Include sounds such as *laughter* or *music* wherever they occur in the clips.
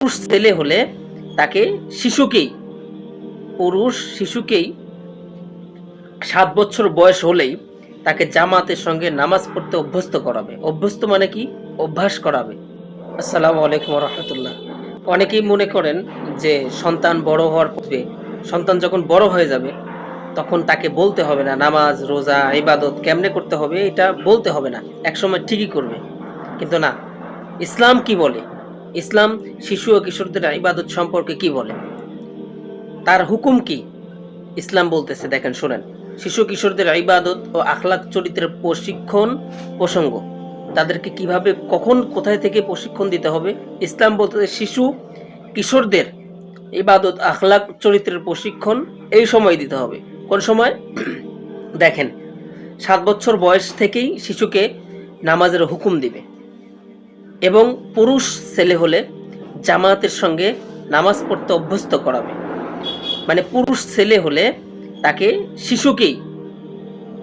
পুরুষ ছেলে হলে তাকে শিশুকেই, পুরুষ শিশুকেই সাত বছর বয়স হলেই তাকে জামাতের সঙ্গে নামাজ পড়তে অভ্যস্ত করাবে। অভ্যস্ত মানে কি? অভ্যাস করাবে। আসসালামু আলাইকুম রহমতুল্লাহ অনেকেই মনে করেন যে সন্তান বড় হওয়ার পূর্বে, সন্তান যখন বড় হয়ে যাবে, তখন তাকে বলতে হবে না, নামাজ, রোজা, ইবাদত কেমনে করতে হবে? এটা বলতে হবে না। একসময় ঠিকই করবে। কিন্তু না, ইসলাম কি বলে? ইসলাম শিশু ও কিশোরদের ইবাদত সম্পর্কে কি বলে? তার হুকুম কি? ইসলাম বলতেছে, দেখেন, শোনেন। শিশু কিশোরদের ইবাদত ও আখলাক চরিত্রের প্রশিক্ষণ, প্রসঙ্গ। তাদেরকে কীভাবে, কখন, কোথায় থেকে প্রশিক্ষণ দিতে হবে? ইসলাম বলতেছে, শিশু, কিশোরদের ইবাদত, আখলাক চরিত্রের প্রশিক্ষণ এই সময় দিতে হবে। কোন সময়? দেখেন, সাত বছর বয়স থেকেই শিশুকে নামাজের হুকুম দিবে। এবং পুরুষ ছেলে হলে জামাতের সঙ্গে নামাজ পড়তে অভ্যস্ত করাবে। মানে পুরুষ ছেলে হলে তাকে শিশুকেই,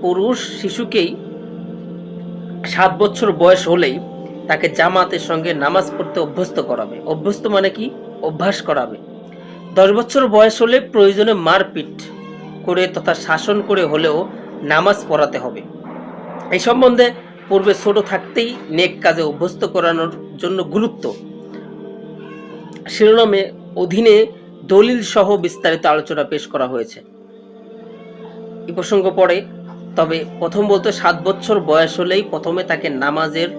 পুরুষ শিশুকেই সাত বছর বয়স হলেই তাকে জামাতের সঙ্গে নামাজ পড়তে অভ্যস্ত করাবে। অভ্যস্ত মানে কি? অভ্যাস করাবে। দশ বছর বয়স হলে প্রয়োজনে মারপিট করে তথা শাসন করে হলেও নামাজ পড়াতে হবে। এই সম্বন্ধে পূর্বে ছোট থাকতেই নেক কাজে অভ্যস্ত করানোর জন্য গুরুত্ব। শিরোনামে অধীনে দলিল সহ বিস্তারিত আলোচনা পেশ করা হয়েছে। এই প্রসঙ্গ পড়ে, তবে প্রথম বলতে সাত বছর বয়স হলেই প্রথমে তাকে নামাজের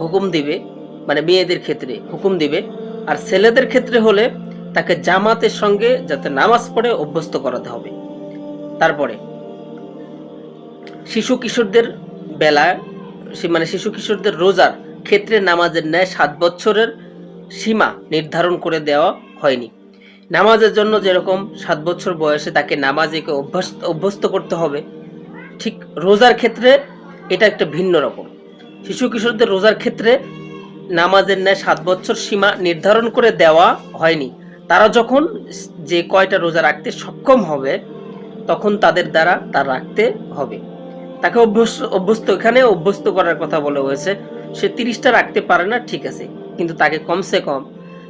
হুকুম দিবে মানে মেয়েদের ক্ষেত্রে হুকুম দিবে, আর ছেলেদের ক্ষেত্রে হলে তাকে জামাতের সঙ্গে যাতে নামাজ পড়ে অভ্যস্ত করাতে হবে। তারপরে, শিশু কিশোরদের বেলা সে- মানে শিশু কিশোরদের রোজার ক্ষেত্রে নামাজের ন্যায় সাত বছরের সীমা নির্ধারণ করে দেওয়া হয়নি। নামাজের জন্য যেরকম সাত বছর বয়সে তাকে নামাজে অভ্যস্ত অভ্যস্ত করতে হবে, ঠিক রোজার ক্ষেত্রে এটা একটা ভিন্ন রকম। শিশু কিশোরদের রোজার ক্ষেত্রে নামাজের ন্যায় সাত বছর সীমা নির্ধারণ করে দেওয়া হয়নি। তারা যখন যে কয়টা রোজা রাখতে সক্ষম হবে, তখন তাদের দ্বারা তা রাখতে হবে। তাকে অভ্যস্ত অভ্যস্ত এখানে, অভ্যস্ত করার কথা বলা হয়েছে। সে তিরিশটা রাখতে পারে না, ঠিক আছে। কিন্তু তাকে কমসে কম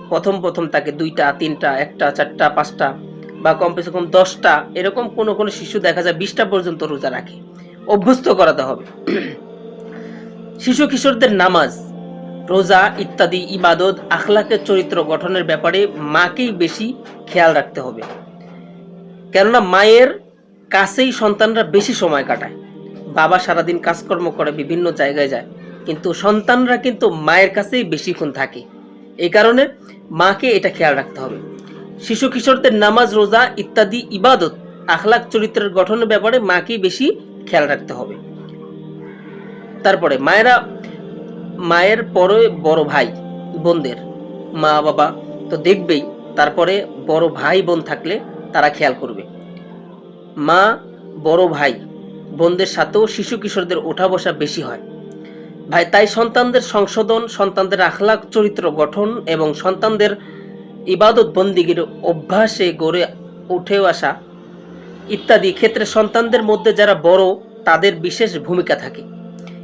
প্রথম প্রথম তাকে দুইটা, তিনটা, একটা, চারটা, পাঁচটা বা কমসে কম দশটা, এরকম কোনো কোনো শিশু দেখা যায় বিশটা পর্যন্ত রোজা রাখে। অভ্যস্ত করাতে হবে। শিশু কিশোরদের নামাজ, রোজা ইত্যাদি ইবাদত, আখলাকের চরিত্র গঠনের ব্যাপারে মাকেই বেশি খেয়াল রাখতে হবে। কেননা মায়ের কাছেই সন্তানরা বেশি সময় কাটায়। বাবা সারাদিন কাজকর্ম করে বিভিন্ন জায়গায় যায়, কিন্তু সন্তানরা কিন্তু মায়ের কাছেই বেশিক্ষণ থাকে। এই কারণে মাকে এটা খেয়াল রাখতে হবে। শিশু কিশোরদের নামাজ, রোজা ইত্যাদি ইবাদত আখলাক চরিত্রের গঠনের ব্যাপারে মাকেই বেশি খেয়াল রাখতে হবে। তারপরে মায়েরা, মায়ের পরে বড় ভাই, বোনদের, মা বাবা তো দেখবেই, তারপরে বড় ভাই বোন থাকলে তারা খেয়াল করবে। মা, বড় ভাই বোনদের সাথেও শিশু কিশোরদের ওঠা বসা বেশি হয়। ভাই, তাই সন্তানদের সংশোধন, সন্তানদের আখলাক চরিত্র গঠন এবং সন্তানদের ইবাদত বন্দিগির অভ্যাসে গড়ে উঠে আসা ইত্যাদি ক্ষেত্রে সন্তানদের মধ্যে যারা বড়, তাদের বিশেষ ভূমিকা থাকে।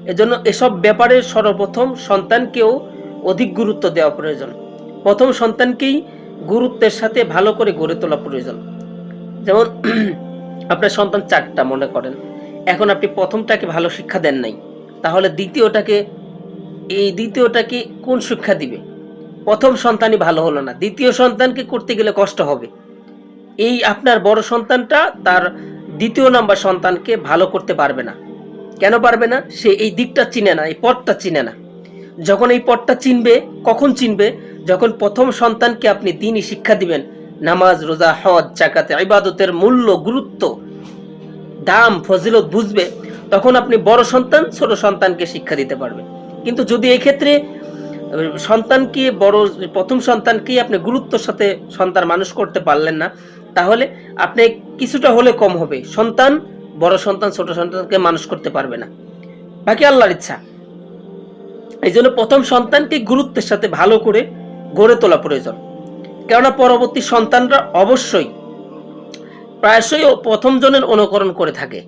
এজন্য এসব ব্যাপারে সর্বপ্রথম সন্তানকেও অধিক গুরুত্ব দেওয়া প্রয়োজন। প্রথম সন্তানকেই গুরুত্বের সাথে ভালো করে গড়ে তোলা প্রয়োজন। যেমন, *clears throat* আপনার সন্তান চারটা মনে করেন। এখন আপনি প্রথমটাকে ভালো শিক্ষা দেন নাই, তাহলে দ্বিতীয়টাকে, এই দ্বিতীয়টাকে কোন শিক্ষা দিবে? প্রথম সন্তানই ভালো হলো না, দ্বিতীয় সন্তানকে করতে গেলে কষ্ট হবে। এই আপনার বড় সন্তানটা তার দ্বিতীয় নাম্বার সন্তানকে ভালো করতে পারবে না। কেন পারবে না? সে এই দিকটা চিনে না, এই পথটা চিনে না। যখন এই পথটা চিনবে, কখন চিনবে? যখন প্রথম সন্তানকে আপনি দিনই শিক্ষা দিবেন, নামাজ, রোজা, হজ জাকাতে ইবাদতের মূল্য, গুরুত্ব দাম, ফজিলত বুঝবে, তখন আপনি বড় সন্তান, ছোট সন্তানকে শিক্ষা দিতে পারবেন। কিন্তু যদি এই ক্ষেত্রে সন্তানকে, বড়, প্রথম সন্তানকে আপনি গুরুত্বের সাথে সন্তান মানুষ করতে পারলেন না, তাহলে আপনি কিছুটা হলে কম হবে। সন্তান, বড় সন্তান, ছোট সন্তানকে মানুষ করতে পারবে না। বাকি আল্লাহর ইচ্ছা। এই জন্য প্রথম সন্তানকে গুরুত্বের সাথে ভালো করে গড়ে তোলা প্রয়োজন। কেননা পরবর্তী সন্তানরা অবশ্যই প্রায়শই ও প্রথম জনের অনুকরণ করে থাকে।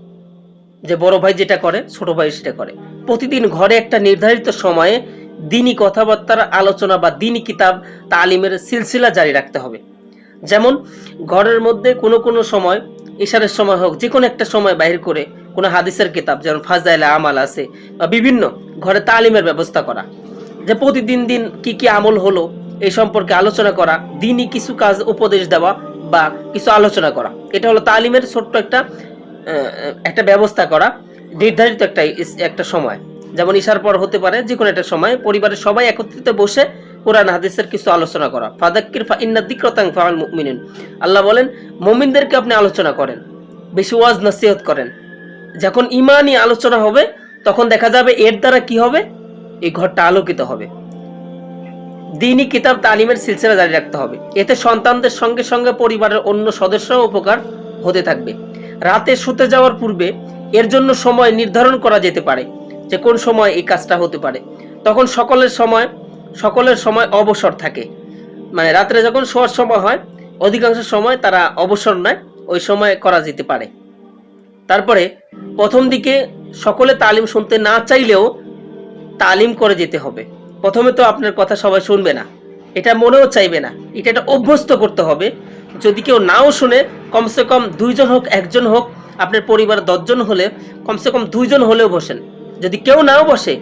যে বড় ভাই যেটা করে, ছোট ভাই সেটা করে। প্রতিদিন ঘরে একটা নির্ধারিত সময়ে দিনই কথাবার্তার আলোচনা বা দিনই কিতাব তালিমের সিলসিলা জারি রাখতে হবে। যেমন, ঘরের মধ্যে কোনো কোনো সময় ইশারের সময় হোক, যে কোনো একটা সময় বাইর করে কোনো হাদিসের কিতাব, যেমন ফাজাইলা আমাল আছে বা বিভিন্ন ঘরে তালিমের ব্যবস্থা করা। যে প্রতিদিন দিন কি কি আমল হলো, এই সম্পর্কে আলোচনা করা, দিনই কিছু কাজ উপদেশ দেওয়া বা কিছু আলোচনা করা। এটা হলো তালিমের ছোট্ট একটা একটা ব্যবস্থা করা, নির্ধারিত একটা একটা সময়। যেমন ইশার পর হতে পারে যে কোনো একটা সময়, পরিবারের সবাই একত্রিত বসে কোরআন, হাদিসের কিছু আলোচনা করা। ফাদাক্কির ফা ইন্না দিক্রতাং ফাআল মুমিনিন। আল্লাহ বলেন, মুমিনদেরকে আপনি আলোচনা করেন, বেশি ওয়াজ নসিহত করেন। যখন ইমানি আলোচনা হবে, তখন দেখা যাবে এর দ্বারা কি হবে? এই ঘরটা আলোকিত হবে। দিনই কিতাব তালিমের সিলসিলা জারি রাখতে হবে। এতে সন্তানদের সঙ্গে সঙ্গে পরিবারের অন্য সদস্যও উপকার হতে থাকবে। রাতে শুতে যাওয়ার পূর্বে এর জন্য সময় নির্ধারণ করা যেতে পারে, যে কোন সময় এই কাজটা হতে পারে। তখন সকলের সময় সকলের সময় অবসর থাকে। মানে রাত্রে যখন শোয়ার সময় হয়, অধিকাংশ সময় তারা অবসর নেয়, ওই সময় করা যেতে পারে। তারপরে প্রথম দিকে সকলে তালিম শুনতে না চাইলেও তালিম করে যেতে হবে। প্রথমে তো আপনার কথা সবাই শুনবে না। এটা মনেও চাইবে না। এটা একটা অভ্যস্ত করতে হবে। যদি কেউ নাও শুনে, কমসে কম দুইজন হোক, একজন হোক, আপনার পরিবার দশজন হলে, কমসে কম দুইজন হলেও বসেন। যদি কেউ নাও বসে,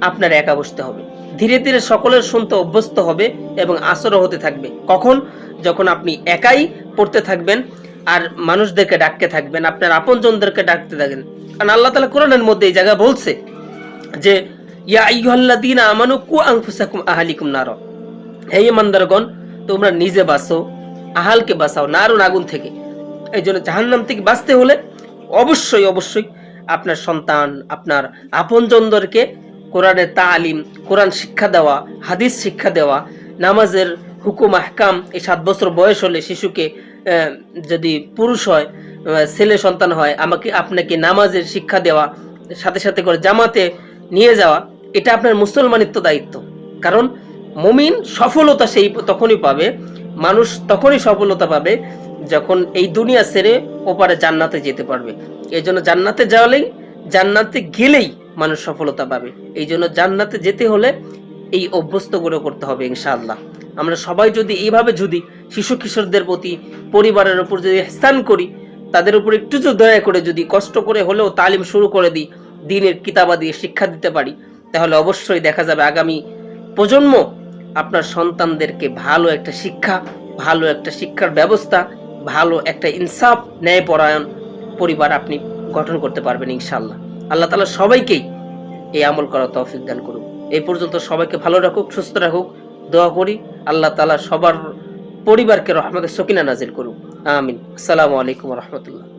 আপনার একা বসতে হবে। ধীরে ধীরে সকলের শুনতে অভ্যস্ত হবে এবং আসরও হতে থাকবে। কখন? যখন আপনি একাই পড়তে থাকবেন আর মানুষদেরকে ডাকতে থাকবেন, আপনার আপনজনদেরকে ডাকতে থাকবেন। কারণ আল্লাহ তালা কোরআনের মধ্যে এই জায়গায় বলছে যে ইয়া আইয়ুহাল্লাযীনা আমানু কু আনফুসাকুম আহালিকুম হে ইমানদারগণ তোমরা নিজে বাঁচো, আহালকে বাঁচাও নারুন আগুন থেকে। এই জন্য জাহান্নাম থেকে বাঁচতে হলে অবশ্যই অবশ্যই আপনার সন্তান, আপনার আপনজনদেরকে কোরআনের তালিম, কোরআন শিক্ষা দেওয়া, হাদিস শিক্ষা দেওয়া, নামাজের হুকুম, আহকাম, এই সাত বছর বয়স হলে শিশুকে যদি পুরুষ হয় ছেলে সন্তান হয়, আমাকে, আপনাকে নামাজের শিক্ষা দেওয়া, সাথে সাথে করে জামাতে নিয়ে যাওয়া এটা আপনার মুসলমানিত্ব দায়িত্ব। কারণ মুমিন সফলতা সেই তখনই পাবে, মানুষ তখনই সফলতা পাবে যখন এই দুনিয়া ছেড়ে ওপারে জান্নাতে যেতে পারবে। এই জন্য জান্নাতে যাওয়ালেই, জান্নাতে গেলেই মানুষ সফলতা পাবে। এই জন্য জান্নাতে যেতে হলে এই অভ্যস্ত করে করতে হবে ইনশাআল্লাহ। আমরা সবাই যদি এইভাবে যদি শিশু কিশোরদের প্রতি, পরিবারের উপর যদি স্থান করি, তাদের উপর একটু দয়া করে যদি কষ্ট করে হলেও তালিম শুরু করে দিই, দিনের কিতাবাদি শিক্ষা দিতে পারি তাহলে অবশ্যই দেখা যাবে আগামী প্রজন্ম আপনার সন্তানদেরকে ভালো একটা শিক্ষা, ভালো একটা শিক্ষার ব্যবস্থা, ভালো একটা ইনসাফ, ন্যায়পরায়ণ পরিবার আপনি গঠন করতে পারবেন ইনশাল্লাহ আল্লাহ তালা সবাইকেই এই আমল করা তৌফিক দান করুক। এই পর্যন্ত সবাইকে ভালো রাখুক, সুস্থ রাখুক, দোয়া করি। আল্লাহ তালা সবার পরিবারকে রহমতের সকিনা নাজিল করুক। আমিন। আসসালামু আলাইকুম রহমতুল্লাহ।